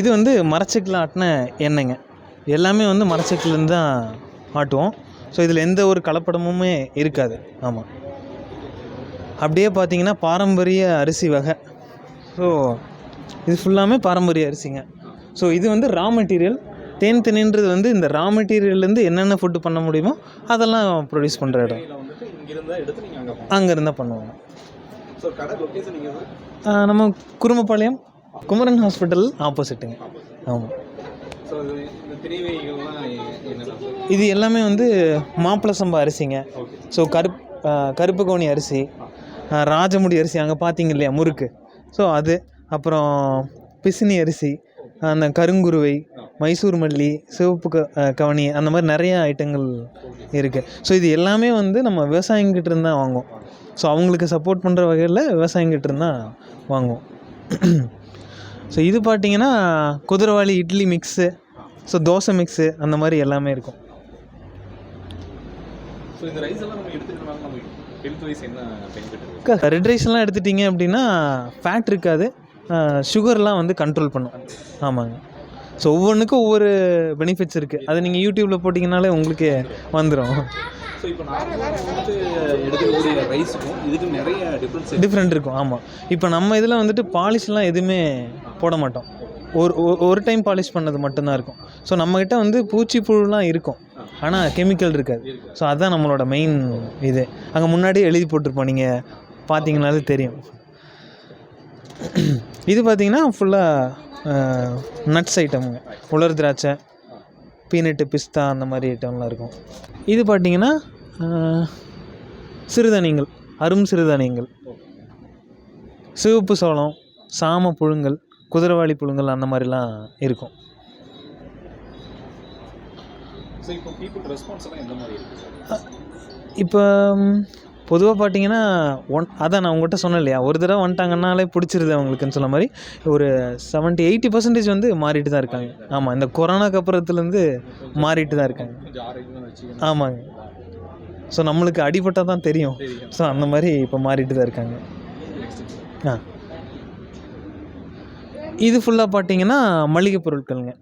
இது வந்து மரச்செக்கில் ஆட்டின எண்ணெய்ங்க. எல்லாமே வந்து மரச்செக்கிலேருந்து தான் ஆட்டுவோம். ஸோ இதில் எந்த ஒரு கலப்படமுமே இருக்காது. ஆமாம். அப்படியே பார்த்தீங்கன்னா பாரம்பரிய அரிசி வகை. ஸோ இது ஃபுல்லாமே பாரம்பரிய அரிசிங்க. ஸோ இது வந்து ரா மெட்டீரியல் தேன் திணின்றது வந்து இந்த ரா மெட்டீரியல்லேருந்து என்னென்ன ஃபுட்டு பண்ண முடியுமோ அதெல்லாம் ப்ரொடியூஸ் பண்ணுற இடம். இதில் வந்துட்டு இங்கிருந்தா எடுத்து நீங்கள் அங்கே அங்கே இருந்தால் பண்ணுவாங்க நம்ம குருமபாளையம் குமரன் ஹாஸ்பிட்டல் ஆப்போசிட்டுங்க. ஆமாம் இது எல்லாமே வந்து மாப்பிள சம்பா அரிசிங்க. ஸோ கருப் கருப்பு கவுனி அரிசி ராஜமுடி அரிசி அங்கே பார்த்தீங்க இல்லையா முறுக்கு. ஸோ அது அப்புறம் பிசினி அரிசி அந்த கருங்குருவை மைசூர் மல்லி சிவப்பு க கவனி அந்த மாதிரி நிறைய ஐட்டங்கள் இருக்குது ஸோ இது எல்லாமே வந்து நம்ம விவசாயிங்கிட்ட இருந்து தான் வாங்குவோம். ஸோ அவங்களுக்கு சப்போர்ட் பண்ணுற வகையில் விவசாயிங்கிட்ட இருந்து தான் வாங்குவோம். ஸோ இது பார்த்தீங்கன்னா குதிரவாளி idli mix so dosa mix அந்த மாதிரி எல்லாமே இருக்கும். ரெட் ரைஸ்லாம் எடுத்துட்டிங்க அப்படின்னா ஃபேட் இருக்காது. சுகர்லாம் வந்து கண்ட்ரோல் பண்ணும். ஆமாங்க. ஸோ ஒவ்வொன்றுக்கும் ஒவ்வொரு பெனிஃபிட்ஸ் இருக்குது அதை நீங்கள் யூடியூப்பில் போட்டிங்கனாலே உங்களுக்கு வந்துடும் ஸோ இப்போ நார்மலாக வந்துட்டு எடுத்துக்கக்கூடிய ரைஸுக்கும் இதுக்கு நிறைய டிஃப்ரென்ஸ் டிஃப்ரெண்ட் இருக்கும் ஆமாம் இப்போ நம்ம இதில் வந்துட்டு பாலிஷ்லாம் எதுவுமே போட மாட்டோம். ஒரு ஒரு- ஒரு டைம் பாலிஷ் பண்ணது மட்டும்தான் இருக்கும். ஸோ நம்மக்கிட்ட வந்து பூச்சி புழுலாம் இருக்கும். ஆனால் கெமிக்கல் இருக்காது. ஸோ அதுதான் நம்மளோட மெயின் இது. அங்கே முன்னாடியே எழுதி போட்டிருப்போம் நீங்கள் பார்த்தீங்கனாலே தெரியும். இது பார்த்தீங்கன்னா ஃபுல்லாக நட்ஸ் ஐட்டமுங்க உலர் திராட்சை பீனட்டு பிஸ்தா அந்த மாதிரி ஐட்டம்லாம் இருக்கும். இது பார்த்தீங்கன்னா சிறுதானியங்கள் அரும் சிறுதானியங்கள். சிவப்பு சோளம் சாம புழுங்கல் குதிரவாளி புழுங்கல் அந்த மாதிரிலாம் இருக்கும். இப்போ பொதுவாக பார்த்தீங்கன்னா ஒன் அதான் நான் உங்கள்கிட்ட சொன்னேன் இல்லையா ஒரு தடவை வந்துட்டாங்கன்னாலே பிடிச்சிருது அவங்களுக்குன்னு சொன்ன மாதிரி ஒரு செவன்ட்டி எயிட்டி பர்சன்டேஜ் வந்து மாறிட்டு தான் இருக்காங்க. ஆமாம் இந்த கொரோனாக்கு அப்புறத்துலேருந்து மாறிட்டு தான் இருக்காங்க. ஆமாங்க. ஸோ நம்மளுக்கு அடிபட்டால் தான் தெரியும். ஸோ அந்த மாதிரி இப்போ மாறிட்டு தான் இருக்காங்க. ஆ. இது ஃபுல்லாக பார்த்தீங்கன்னா மளிகை பொருட்களுங்க.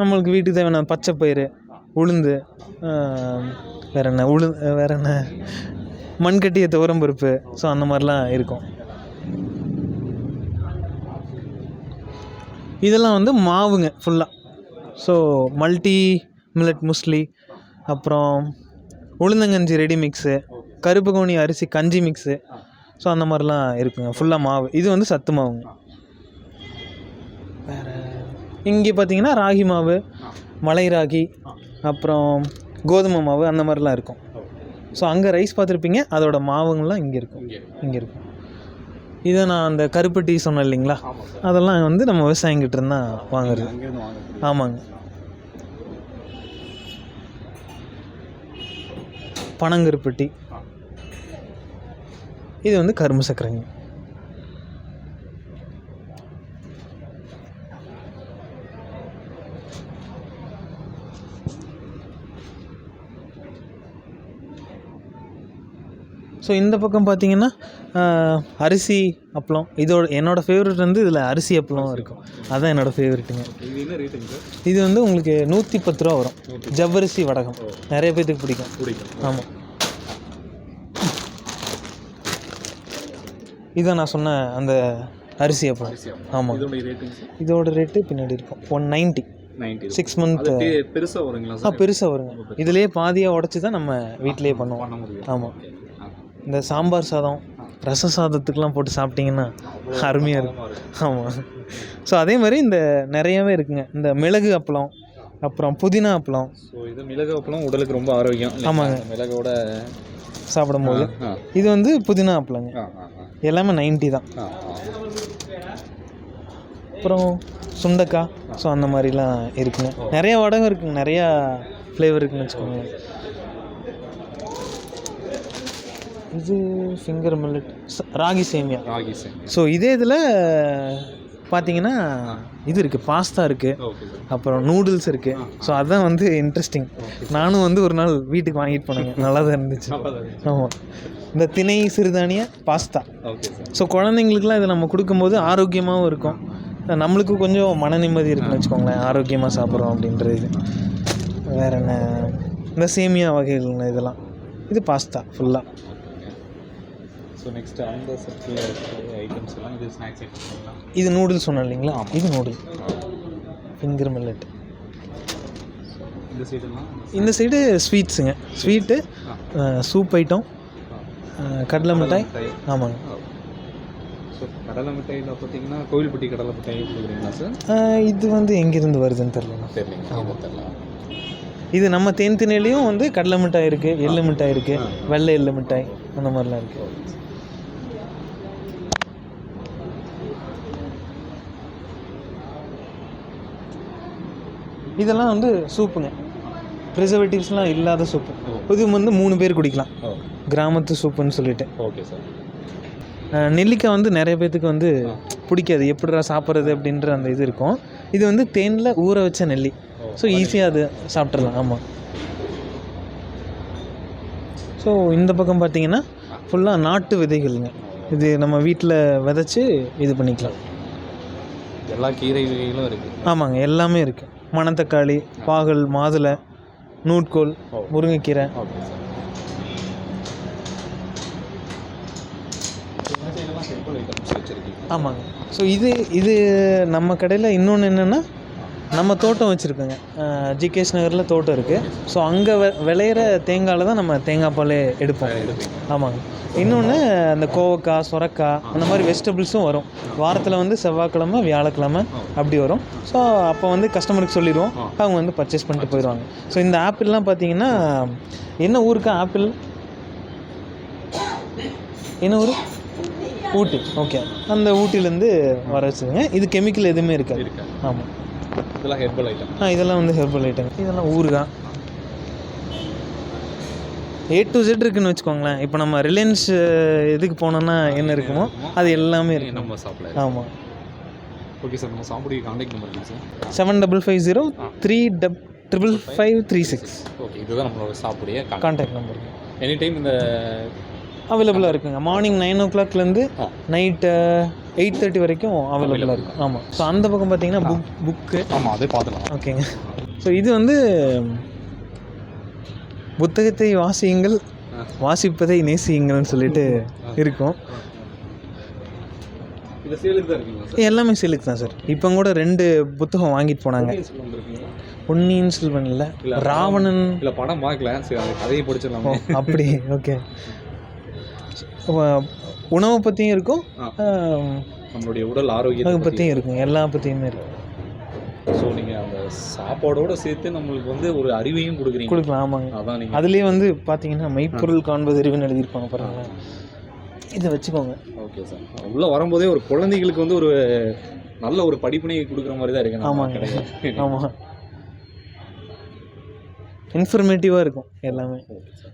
நம்மளுக்கு வீட்டுக்கு தேவையான பச்சை பயிறு உளுந்து வேற என்ன உளு வேற என்ன? மண்கட்டிய துவரம் பருப்பு. ஸோ அந்த மாதிரிலாம் இருக்கும். இதெல்லாம் வந்து மாவுங்க ஃபுல்லாக ஸோ மல்டி மில்லட் முஸ்லி அப்புறம் உளுந்தங்கஞ்சி ரெடி மிக்ஸு கருப்பு கவுனி அரிசி கஞ்சி மிக்ஸு ஸோ அந்த மாதிரிலாம் இருக்குங்க ஃபுல்லாக மாவு. இது வந்து சத்து மாவுங்க. வேறு இங்கே பார்த்தீங்கன்னா ராகி மாவு மலை ராகி அப்புறம் கோதுமை மாவு அந்த மாதிரிலாம் இருக்கும். ஸோ அங்கே ரைஸ் பார்த்துருப்பீங்க அதோட மாவுங்கள்லாம் இங்கே இருக்கும். இங்கே இருக்கும். இதை நான் அந்த கருப்பு டீ சொன்னேன் இல்லைங்களா? அதெல்லாம் வந்து நம்ம விவசாயிங்கிட்ட இருந்து தான் வாங்குறது. ஆமாங்க. பனங்கருப்பு டீ. இது வந்து கரும்பு சக்கரைங்க. ஸோ இந்த பக்கம் பார்த்தீங்கன்னா அரிசி அப்பளம். இதோட என்னோட ஃபேவரட் வந்து இதில் அரிசி அப்பளம் இருக்கும். அதான் என்னோட ஃபேவரெட்டுங்க இது வந்து உங்களுக்கு நூற்றி பத்து ரூபா வரும். ஜவ்வரிசி வடகம். நிறைய பேத்துக்கு பிடிக்கும். பிடிக்கும். ஆமாம் இதான் நான் சொன்ன அந்த அரிசி அப்பளம். ஆமாம் இதோட ரேட்டு பின்னாடி இருக்கும். ஒன் நைன்ட்டி சிக்ஸ் மந்த் பெருசாக வருங்களா ஆ பெருசாக வருங்க. இதுலேயே பாதியாக உடச்சி தான் நம்ம வீட்டிலேயே பண்ணுவோம். ஆமாம் இந்த சாம்பார் சாதம் ரச சாதத்துக்கெலாம் போட்டு சாப்பிட்டிங்கன்னா அருமையாக இருக்கும். ஆமாம் ஸோ அதே மாதிரி இந்த நிறையவே இருக்குங்க. இந்த மிளகு அப்பளம் அப்புறம் புதினா அப்பளம். ஸோ இது மிளகு அப்பளம் உடலுக்கு ரொம்ப ஆரோக்கியம்? ஆமாங்க. மிளகோட சாப்பிடும்போது. இது வந்து புதினா அப்பளங்க. எல்லாமே நைன்ட்டி தான். அப்புறம் சுண்டக்காய். ஸோ அந்த மாதிரிலாம் இருக்குங்க. நிறைய வடகம் இருக்குங்க. நிறையா ஃப்ளேவர் இருக்குன்னு வச்சுக்கோங்களேன். இது ஃபிங்கர் மில்லட் ராகி சேமியா. ராகி சேமியா. ஸோ இதே இதில் பார்த்தீங்கன்னா இது இருக்குது பாஸ்தா இருக்குது அப்புறம் நூடுல்ஸ் இருக்குது ஸோ அதான் வந்து இன்ட்ரெஸ்டிங் நானும் வந்து ஒரு நாள் வீட்டுக்கு வாங்கிட்டு போனேங்க. நல்லா தான் இருந்துச்சு. ஆமாம் இந்த திணை சிறுதானிய பாஸ்தா ஸோ குழந்தைங்களுக்குலாம் இதை நம்ம கொடுக்கும்போது ஆரோக்கியமாகவும் இருக்கும். நம்மளுக்கு கொஞ்சம் மன நிம்மதி இருக்குன்னு வச்சுக்கோங்களேன். ஆரோக்கியமாக சாப்பிட்றோம் அப்படின்றது. வேற என்ன? இந்த சேமியா வகைகள் இதெல்லாம். இது பாஸ்தா ஃபுல்லாக ஸோ நெக்ஸ்ட் அந்த சர்க்கிள் ஐட்டம்ஸ் எல்லாம் இது ஸ்நாக்ஸ் ஐட்டம்ஸ் இது நூடுல்ஸ் சொன்னேன் இல்லைங்களா? இது நூடுல் ஃபிங்கர் மில்லட் இந்த சைடெல்லாம் இந்த சைடு ஸ்வீட்ஸுங்க ஸ்வீட்டு சூப் ஐட்டம் கடலை மிட்டாய். ஆமாங்க. ஸோ கடலை மிட்டாயில் பார்த்தீங்கன்னா கோவில்பட்டி கடலை மிட்டாய் கொடுக்குறீங்களா சார் இது வந்து எங்கேருந்து வருதுன்னு தெரியல தெரியலைங்க. தெரியல? இது நம்ம தேன் திணையிலையும் வந்து கடலை மிட்டாய் இருக்குது எள்ளு மிட்டாய் இருக்குது வெள்ளை எள்ளு மிட்டாய் அந்த மாதிரிலாம் இருக்குது இதெல்லாம் வந்து சூப்புங்க. ப்ரிசர்வேட்டிவ்ஸ்லாம் இல்லாத சூப்பு. இது வந்து மூணு பேர் குடிக்கலாம். கிராமத்து சூப்புன்னு சொல்லிட்டு. Okay sir. நெல்லிக்காய் வந்து நிறைய பேத்துக்கு வந்து பிடிக்காது. எப்படிடா சாப்பிட்றது அப்படின்ற அந்த இது இருக்கும். இது வந்து தேனில் ஊற வச்ச நெல்லி. ஸோ ஈஸியாக அது சாப்பிட்றலாம் ஆமாம் ஸோ இந்த பக்கம் பார்த்தீங்கன்னா ஃபுல்லாக நாட்டு விதைகள்ங்க. இது நம்ம வீட்டில் விதைச்சி இது பண்ணிக்கலாம். எல்லா கீரை வகைகளும் இருக்குது ஆமாங்க எல்லாமே இருக்குது மணத்தக்காளி பாகல் மாதுளை நூட்கோல். முருங்கைக்கீரை. Okay sir. ஆமாங்க. ஸோ இது இது நம்ம கடையில் இன்னொன்று என்னென்னா நம்ம தோட்டம் வச்சுருக்கோங்க. ஜிகேஷ் நகரில் தோட்டம் இருக்குது ஸோ அங்கே வெ விளையிற தேங்காயில் தான் நம்ம தேங்காய் பால் எடுப்போம். ஆமாங்க. இன்னொன்று அந்த கோவக்காய் சொரக்காய் அந்த மாதிரி வெஜிடபிள்ஸும் வரும். வாரத்தில் வந்து செவ்வாய்க்கிழமை வியாழக்கிழமை அப்படி வரும். ஸோ அப்போ வந்து கஸ்டமருக்கு சொல்லிடுவோம். அவங்க வந்து பர்ச்சேஸ் பண்ணிட்டு போயிடுவாங்க. ஸோ இந்த ஆப்பிள்லாம் பார்த்தீங்கன்னா என்ன ஊருக்கு ஆப்பிள்? என்ன ஊர்? ஊட்டி. ஓகே அந்த ஊட்டிலேருந்து வர வச்சுருங்க இது கெமிக்கல் எதுவுமே இருக்காது. இருக்கா ஆமாம் இதெல்லாம் ஹெர்பல் ஐட்டம் ஆ இதெல்லாம் வந்து ஹெர்பல் ஐட்டம் இதெல்லாம் ஊறுகாய். ஏ டு Z இருக்குன்னு வச்சுக்கோங்களேன். இப்போ நம்ம ரிலையன்ஸ் இதுக்கு போனோம்னா என்ன இருக்குமோ அது எல்லாமே இருக்கு நம்ம சாப்பிடலாம் ஆமாம் ஓகே சார் நம்ம சாப்பிட காண்டாக்ட் நம்பர் இருக்கு sir seven double five zero three double triple five three six okay இதுதான் நம்மளோட சாப்பிடைய கான்டாக்ட் நம்பர் எனி டைம் இந்த அவைலபிளாக இருக்குங்க. மார்னிங் நைன் ஓ கிளாக்லேருந்து. நைட்டு எயிட் தேர்ட்டி வரைக்கும் அவைலபிளாக இருக்கும். ஆமாம் ஸோ அந்த பக்கம் பார்த்தீங்கன்னா புக் புக்கு ஆமாம் அதே பார்த்துக்கலாம். ஓகேங்க ஸோ இது வந்து புத்தகத்தை வாசியுங்கள். வாசிப்பதை நேசியுங்கள்னு சொல்லிட்டு இருக்கும். எல்லாமே சிலுக்கு தான் சார். இப்போ கூட ரெண்டு புத்தகம் வாங்கிட்டு போனாங்க. பொன்னியின் செல்வன் இல்லை ராவணன். இல்லை படம் பார்க்கல ஓ படிச்சிடலாமா. அப்படி ஓகே. உணவை பற்றியும் இருக்கும் நம்மளுடைய உடல் பற்றி பற்றியும் இருக்கும் எல்லா பற்றியுமே இருக்கும். ஸோ நீங்கள் சாப்பாடோட சேர்த்து நம்மளுக்கு வந்து ஒரு அறிவையும் கொடுக்குறீங்க. கொடுக்கலாம் ஆமாங்க. அதான் நீங்கள் அதுலேயே வந்து பார்த்தீங்கன்னா மெய்ப்பொருள் காண்பது அறிவுன்னு எழுதியிருப்பாங்க பாருங்களேன் இதை வச்சுக்கோங்க. Okay sir. உள்ளே வரும்போதே ஒரு குழந்தைகளுக்கு வந்து ஒரு நல்ல ஒரு படிப்பினை கொடுக்குற மாதிரி தான் இருக்கு. கடையில. ஆமாம் இன்ஃபர்மேட்டிவாக இருக்கும் எல்லாமே.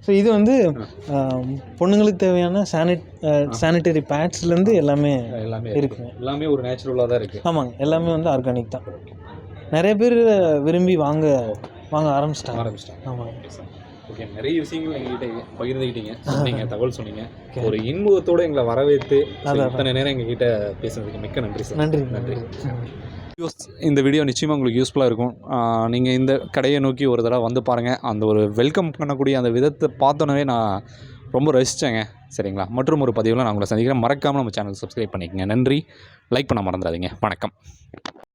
ஸோ இது வந்து பொண்ணுங்களுக்கு தேவையான சானிட் சானிட்டரி பேட்ஸ்லேருந்து எல்லாமே எல்லாமே இருக்கு. இருக்குங்க எல்லாமே ஒரு நேச்சுரலாக தான் இருக்குது ஆமாங்க. எல்லாமே வந்து ஆர்கானிக் தான். நிறைய பேர் விரும்பி வாங்க வாங்க ஆரம்பிச்சிட்டாங்க. ஆரம்பிச்சிட்டாங்க. ஓகே சார் ஓகே நிறைய விஷயங்கள் எங்ககிட்ட பகிர்ந்துக்கிட்டீங்க சொன்னீங்க தகவல் சொன்னீங்க. ஒரு இன்முகத்தோட எங்களை வரவேற்று. இத்தனை நேரம் எங்ககிட்ட பேசுனதுக்கு மிக்க நன்றி சார் நன்றி நன்றி. நன்றி. இந்த வீடியோ நிச்சயமாக உங்களுக்கு யூஸ்ஃபுல்லாக இருக்கும். நீங்கள் இந்த கடையை நோக்கி ஒரு தடவை வந்து பாருங்கள் அந்த ஒரு வெல்கம் பண்ணக்கூடிய அந்த விதத்தை பார்த்தோன்னே நான் ரொம்ப ரசித்தேங்க சரிங்களா? மற்றும் ஒரு பதிவில் நான் உங்களை சந்திக்கிறேன். மறக்காமல் நம்ம சேனல் சப்ஸ்கிரைப் பண்ணிக்கங்க. நன்றி. லைக் பண்ண மறந்துடாதீங்க. வணக்கம்.